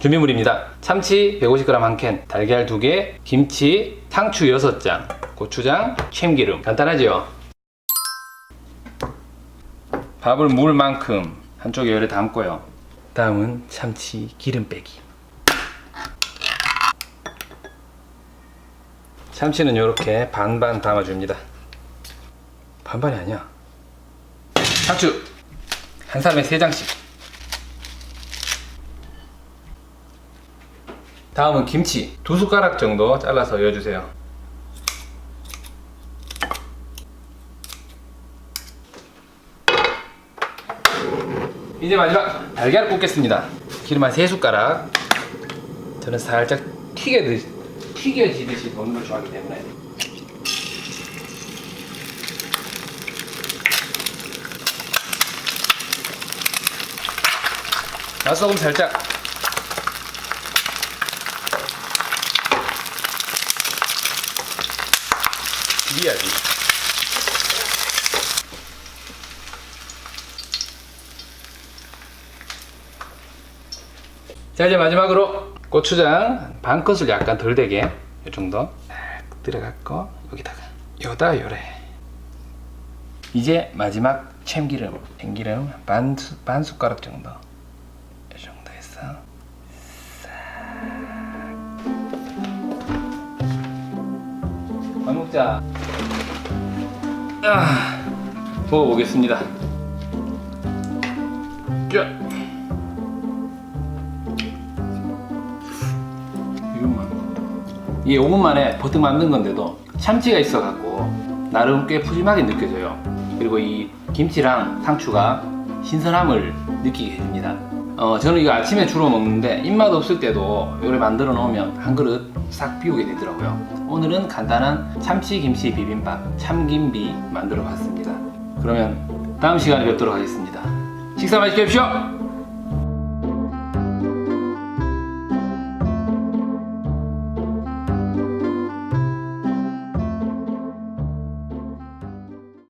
준비물입니다. 참치 150g 한 캔, 달걀 2개, 김치, 상추 6장, 고추장, 참기름. 간단하지요? 밥을 물 만큼 한쪽에 열에 담고요. 다음은 참치 기름 빼기. 참치는 이렇게 반반 담아줍니다. 반반이 아니야. 상추 한 사람에 세 장씩. 다음은 김치 두 숟가락 정도 잘라서 넣어주세요. 이제 마지막 달걀 볶겠습니다. 기름 한 세 숟가락. 저는 살짝 튀겨듯이 튀겨지듯이 먹는 걸 좋아하기 때문에. 맛소금 살짝. 비벼야지. 자 이제 마지막으로 고추장 반 컷을 약간 덜 되게 이 정도 딱 들어갔고 여기다가 여다 요래. 이제 마지막 참기름 참기름 반, 수, 반 숟가락 정도 이 정도 해서 싹. 먹자. 아, 먹어보겠습니다. 짠 이게 5분 만에 버뜩 만든 건데도 참치가 있어갖고 나름 꽤 푸짐하게 느껴져요. 그리고 이 김치랑 상추가 신선함을 느끼게 해줍니다. 어, 저는 이거 아침에 주로 먹는데 입맛 없을 때도 이걸 만들어 놓으면 한 그릇 싹 비우게 되더라고요. 오늘은 간단한 참치 김치 비빔밥 참김비 만들어 봤습니다. 그러면 다음 시간에 뵙도록 하겠습니다. 식사 맛있게 하십시오